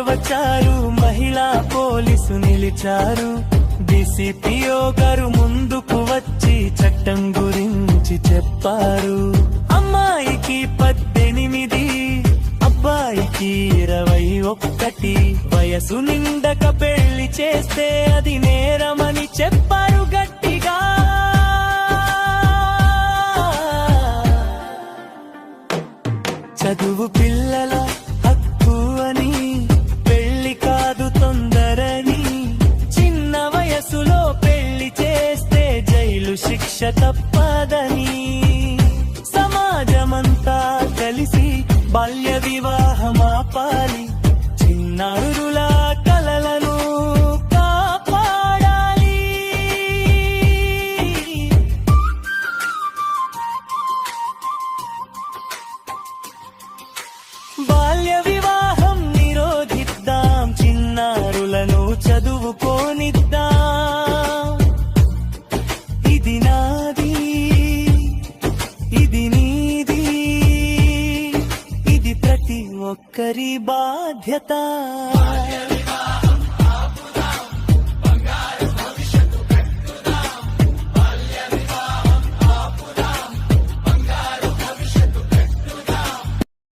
వచ్చారు. మహిళా పోలీసు నిలిచారు. డిసిపిఓ గారు ముందుకు వచ్చి చట్టం గురించి చెప్పారు. అమ్మాయికి పద్దెనిమిది అబ్బాయికి ఇరవై ఒక్కటి. వయసు నిండక పెళ్ళి చేస్తే అది నేరమని చెప్పారు గట్టిగా. చదువు పిల్ల శిక్ష తప్పదని సమాజమంతా కలిసి బాల్య వివాహం ఆపాలి. చిన్నారుల కలలను కాపాడాలి. బాల్య వివాహం నిరోధిద్దాం చిన్నారులను చదువు ఒక్కరి బాధ్యత.